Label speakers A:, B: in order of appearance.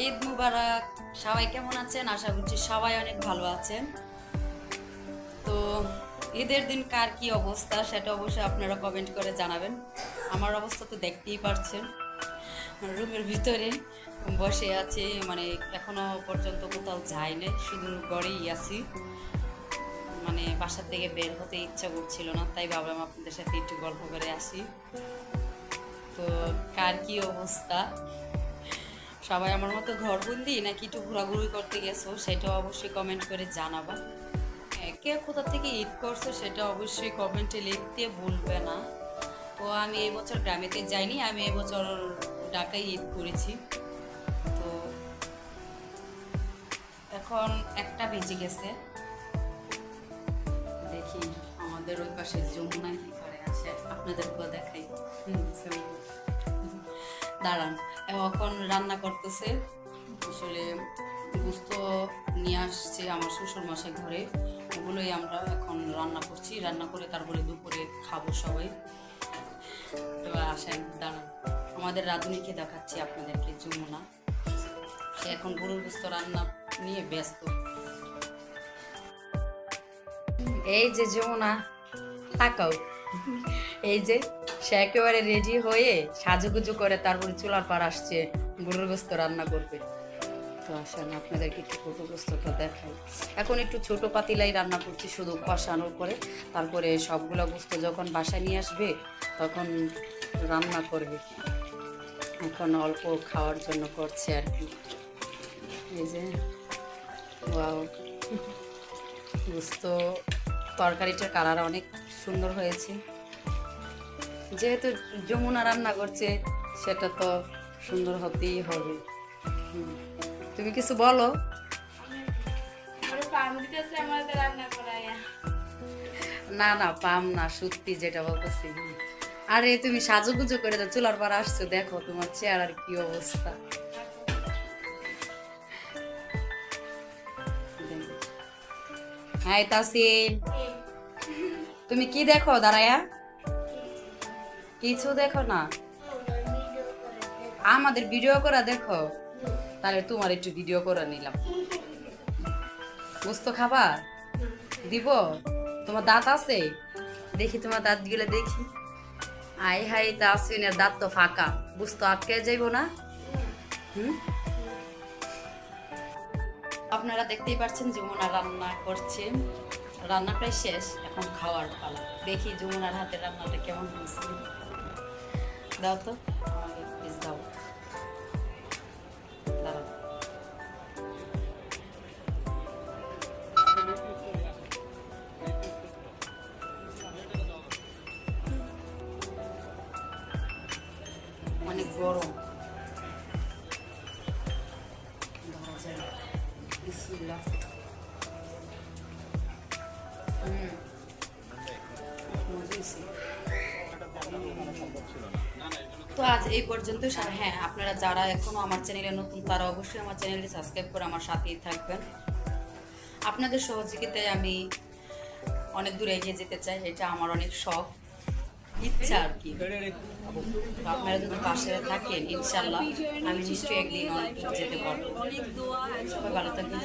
A: ঈদ মুবারক, সবাই কেমন আছেন? আশা করছি সবাই অনেক ভালো আছেন। তো ঈদের দিন কার কি অবস্থা সেটা অবশ্যই আপনারা কমেন্ট করে জানাবেন। আমার অবস্থা তো দেখতেই পারছেন। রুমের ভিতরে বসে আছি মানে এখনও পর্যন্ত কোথাও যাই নাই শুধু ঘরেই আছি। মানে বাসা থেকে বের হতে ইচ্ছা করছিল না, তাই ভাবলাম আপনাদের সাথে একটু গল্প করে আসি। তো কার কি অবস্থা? সবাই আমার মতো ঘরবন্দি নাকি একটু ঘোরাঘুরি করতে গেছো সেটা অবশ্যই কমেন্ট করে জানাবা। কে কোথা থেকে ঈদ করছ সেটা অবশ্যই কমেন্টে লিখতে ভুলবে না। তো আমি এই বছর গ্রামেতে যাইনি, আমি এবছর ঢাকায় ঈদ করেছি। তো এখন একটা বেজে গেছে। দেখি আমাদের ওই পাশে যমুনা কি করে আছে, আপনাদেরকেও দেখাই। দাঁড়ান। এখন রান্না করতেছে। আসলে গুস্ত নিয়ে আসছে আমার শ্বশুর মশাই ঘরে। ওগুলোই আমরা এখন রান্না করছি। রান্না করে তারপরে দুপুরে খাব সবাই। তো আসেন, দাঁড়ান। আমাদের রাঁধুনিকে দেখাচ্ছি আপনাদেরকে, যমুনা। সে এখন গরুর গুস্ত রান্না নিয়ে ব্যস্ত। এই যে যমুনা, তাকাও। এই যে সে একেবারে রেডি হয়ে সাজুগুজু করে তারপরে চুলার পার আসছে, গরুর গোস্ত রান্না করবে। তো আসেন, আপনাদেরকে একটু গরুর গোস্তটা দেখাই। এখন একটু ছোট পাতিলাই রান্না করছি, শুধু কষানোর করে। তারপরে সবগুলো গোস্ত যখন বাসায় নিয়ে আসবে, তখন রান্না করবে। এখন অল্প খাওয়ার জন্য করছে আর কি। এই যে, ওয়াও। গোস্ত তরকারিটার কালার অনেক সুন্দর হয়েছে। যেহেতু যমুনা রান্না করছে, সেটা তো সুন্দর হতেই হবে। তুমি কিছু বলো? না না, পাম না, সত্যি যেটা বলতেছি। আরে, তুমি সাজুগুজু করে তো চুলার পর আসছো, দেখো তোমার চেহারার কি অবস্থা। হাই, তাসিন। তুমি কি দেখো, দাঁড়ায়া? কিছু দেখো না। আমাদের ভিডিও করা দেখো। তাহলে তোমার একটু ভিডিও করে নিলাম। বুঝতো খাবার দিব? তোমার দাঁত আছে? দেখি তোমার দাঁতগুলো দেখি। আই হাই তা আসিনের দাঁত তো ফাঁকা। বুঝতো আটকে যাইব না? হুম? আপনারা দেখতেই পাচ্ছেন যমুনা রান্না করছে। রান্না প্রায় শেষ, এখন খাওয়ার পালা। দেখি যমুনার হাতে রান্নাটা কেমন হয়েছে। দাও তো প্লিজ দাও দাঁড়াও অনেক গরম ধরা যায়। বিসমিল্লাহ। হুম। মজা। তো আজ এই পর্যন্ত হ্যাঁ আপনারা যারা এখনও আমার চ্যানেলে নতুন, তারা অবশ্যই আমার চ্যানেলটি সাবস্ক্রাইব করে আমার সাথেই থাকবেন। আপনাদের সহযোগিতায় আমি অনেক দূরে এগিয়ে যেতে চাই, এটা আমার অনেক শখ, ইচ্ছা আর কি। আপনারা যদি পাশে থাকেন ইনশাল্লাহ আমি নিশ্চয়ই একদিন অনেক দূর যেতে পারব। ভালো থাকবেন।